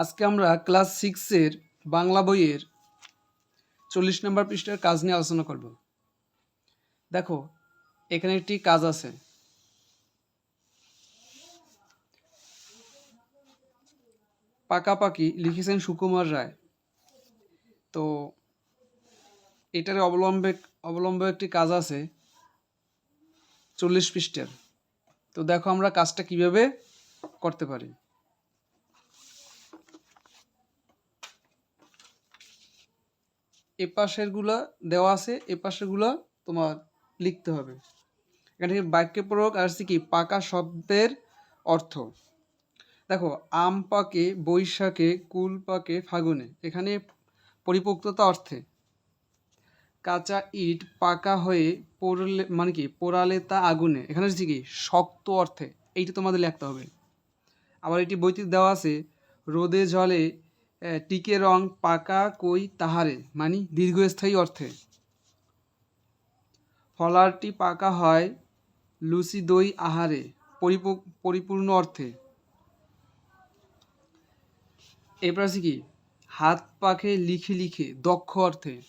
আজকে আমরা ক্লাস সিক্সের বাংলা বইয়ের চল্লিশ নম্বর পৃষ্ঠার কাজ নিয়ে আলোচনা করব। দেখো, এখানে একটি কাজ আছে। পাকাপাকি লিখেছেন সুকুমার রায়। তো এটার অবলম্বে অবলম্বে একটি কাজ আছে চল্লিশ পৃষ্ঠার। তো দেখো আমরা কাজটা কীভাবে করতে পারি। এ পাশেরগুলো দেওয়া আছে, এ পাশেরগুলো তোমার লিখতে হবে। এখানে বাক্য প্রয়োগ হচ্ছে কি পাকা শব্দের অর্থ। দেখো, আম পাকে, বৈশাখে, কুল পাকে, ফাগুনে। এখানে পরিপক্কতা অর্থে। কাঁচা ইট পাকা হয়ে পড়লে মানে কি, পোড়ালে তা আগুনে। এখানে হচ্ছে কি, শক্ত অর্থে। এইটা তোমাদের লিখতে হবে। আবার এটি বইতে দেওয়া আছে, রোদে জলে টিকে রং পাকা কই তাহারে? মানে দীর্ঘস্থায়ী অর্থে। ফলারটি পাকা হয় লুচি দই আহারে, পরিপূ- পরিপূর্ণ অর্থে। এরপর আছে কি? হাত পাকে লিখে লিখে, দক্ষ অর্থে।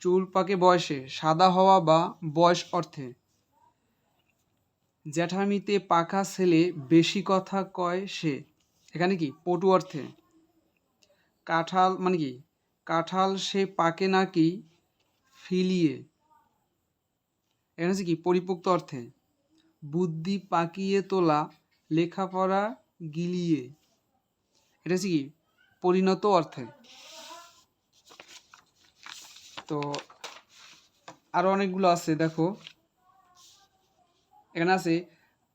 চুল পাকে বয়সে, সাদা হওয়া বা বয়স অর্থে। জ্যাঠামিতে পাকা ছেলে বেশি কথা কয় সে। এখানে কি? পটু অর্থে। কাঁঠাল মানে কি? কাঁঠাল সে পাকে নাকি ফিলিয়ে? এখানে হচ্ছে কি? পরিপুক্ত অর্থে। বুদ্ধি পাকিয়ে তোলা, লেখাপড়া গিলিয়ে। এটা হচ্ছে কি? পরিণত অর্থে। তো আরও অনেকগুলো আছে, দেখো। এখানে আছে,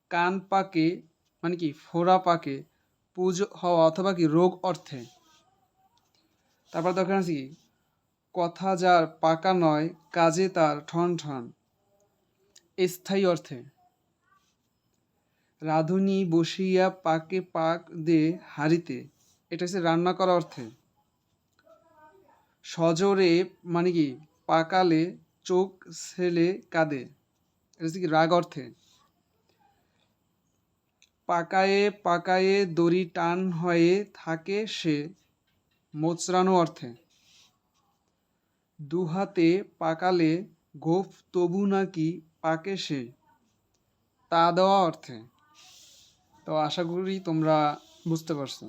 কান পাকে মানে কি? ফোড়া পাকে। পুজো হওয়া অথবা কি? রোগ অর্থে। তারপর দরকার আছে কি? কথা যার পাকা নয়, কাজে তার ঠন ঠন। স্থায়ী অর্থে। রাঁধুনি বসিয়া পাকে পাক দে হাড়িতে। এটা হচ্ছে রান্না করা অর্থে। সজোরে মানে কি? পাকালে চোখ ছেলে কাঁদে। এটা কি? রাগ অর্থে। পাকায়ে পাকায়ে দড়ি টান হয়ে থাকে সে। মোচড়ানো অর্থে। দুহাতে পাকালে গোফ তবু নাকি পাকে সে, তা দেওয়া অর্থে। তো আশা করি তোমরা বুঝতে পারছ।